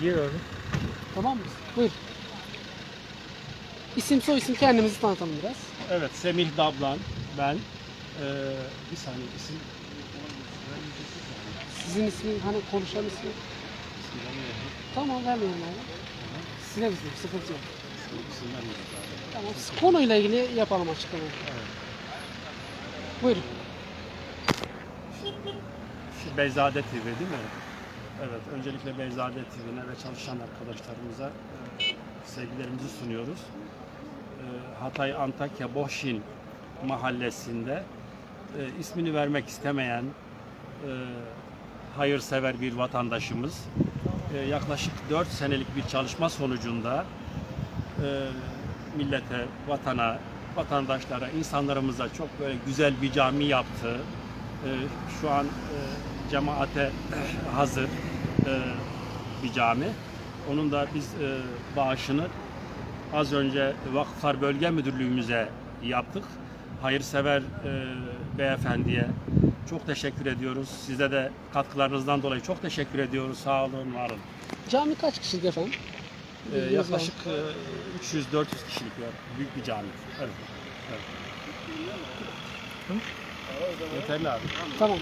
Gir abi. Tamam mı? Buyur. İsim soy isim kendimizi tanıtalım biraz. Evet, Semih Dablan, ben. Ee, bir saniye isim. Sizin ismin hani konuşan ismi. Tamam vermeyelim abi. Size bizim sıkıntı yok. Tamam. Konuyla ilgili yapalım açıklamayı. Buyurun. Beyzade TV değil mi? Evet, öncelikle Beyzade TV'ne ve çalışan arkadaşlarımıza e, sevgilerimizi sunuyoruz. E, Hatay Antakya Boşin mahallesinde e, ismini vermek istemeyen e, hayırsever bir vatandaşımız e, yaklaşık 4 senelik bir çalışma sonucunda e, millete, vatana, vatandaşlara, insanlarımıza çok böyle güzel bir cami yaptı. E, şu an e, cemaate hazır e, bir cami. Onun da biz e, bağışını az önce Vakıflar Bölge Müdürlüğümüze yaptık. Hayırsever e, beyefendiye çok teşekkür ediyoruz. Size de katkılarınızdan dolayı çok teşekkür ediyoruz. Sağ olun, var olun. Cami kaç kişilik efendim? E, yaklaşık e, 300-400 kişilik bir büyük bir cami. Evet. evet. Yeterli abi. Tamam.